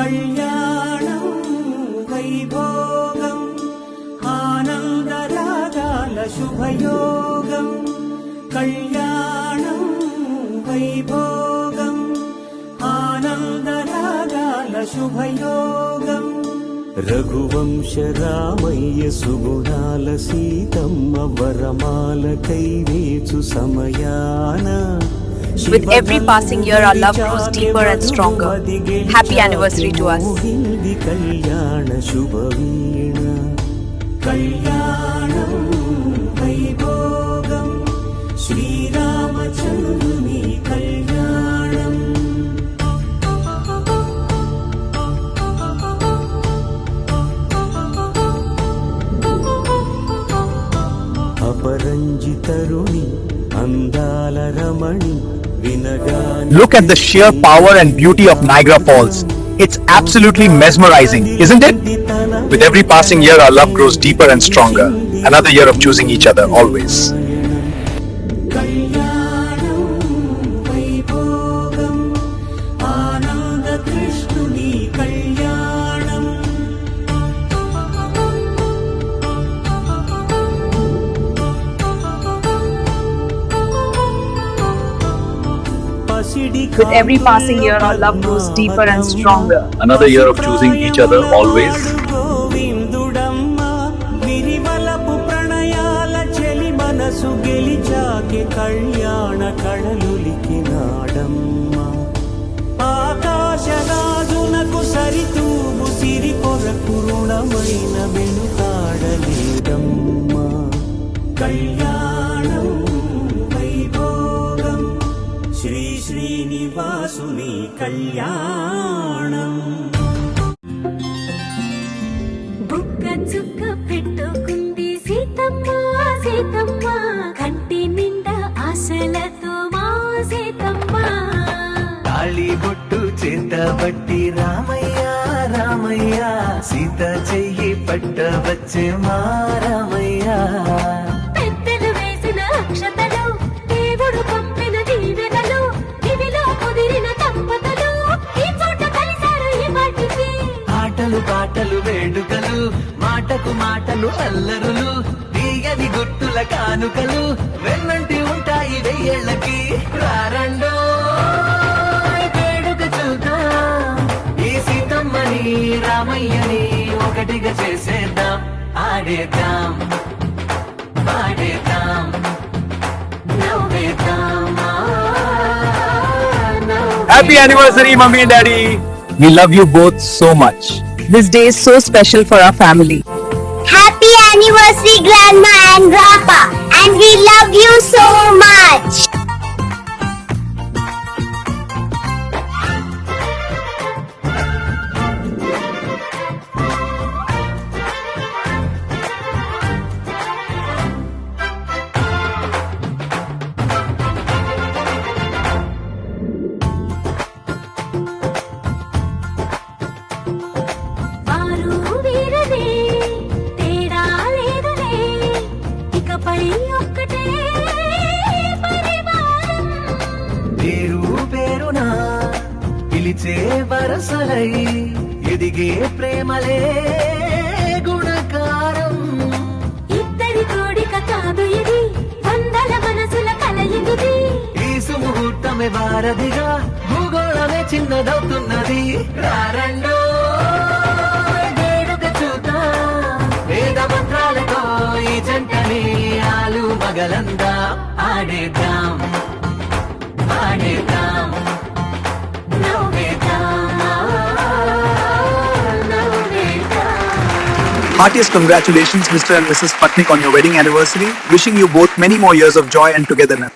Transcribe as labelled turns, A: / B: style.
A: कल्याणं वैभोगम् आनादरागालशुभयोगम् कल्याणं वैभोगम् आनानरागालशुभयोगम् रघुवंशरामय्य सुगुणालसीतं वरमालकैरीसु समयाना।
B: With every passing year, our love grows deeper and stronger. Happy anniversary to us.
A: మోహింది అపరంజితరుణి
C: Look at the sheer power and beauty of Niagara Falls. It's absolutely mesmerizing, isn't it? With every passing year, our love grows deeper and stronger. Another year of choosing each other, always.
B: With every passing year, our love grows deeper and stronger.
C: Another year of choosing each other, always.
A: గోవిందుడమ్మ విరివలపు ప్రణయాల చెలి మనసు గెలిచాకి కళ్యాణ కళలులికినాడమ్మ ఆకాశరాజునకు సరితూగు సిరి కొరకు రుణమైన వెనుకాడలేదమ్మ కళ్యాణం శ్రీనివాసుని కళ్యాణం.
D: బుక్క చుక్క పెట్టుకుంది సీతమ్మ సీతమ్మ. కంటి నిండా ఆశలతో మా సీతమ్మ.
E: తాళి బొట్టు చేతబట్టి రామయ్య రామయ్య. సీత చెయ్యి పట్టవచ్చే మా రామయ్య. మాటకు మాటలు అల్లరులు తీయని గుట్టుల కానుకలు వెన్నంటి ఉంటాయి వెయ్యేళ్ళకి. రారండో వేడుక చూద్దాం. ఈ సీతమ్మని రామయ్యని ఒకటిగా చేసేద్దాం. ఆడేద్దాం పాడేద్దాం నవ్వేద్దాం. ఆ, నవ్వేద్దాం.
C: Happy anniversary, Mummy and Daddy! We love
B: This day is so special for our family.
F: Happy anniversary, Grandma and Grandpa, and we love you so much.
E: పిలిచే వరసలై ఎదిగే ప్రేమలే గుణకారం.
D: ఇద్దరి కోడిక కాదు ఇది వందల మనసుల కలయికిది
E: ఈ సుముహూర్తమే వారధిగా భూగోళమే చిన్నదవుతున్నది. రారండో వేడుక చూద్దాం వేద మంత్రాలతో ఈ జంటని ఆలు మగలందా ఆడేద్దాం.
C: Heartiest congratulations, Mr. and Mrs. Patnik, on your wedding anniversary. Wishing you both many more years of joy and togetherness.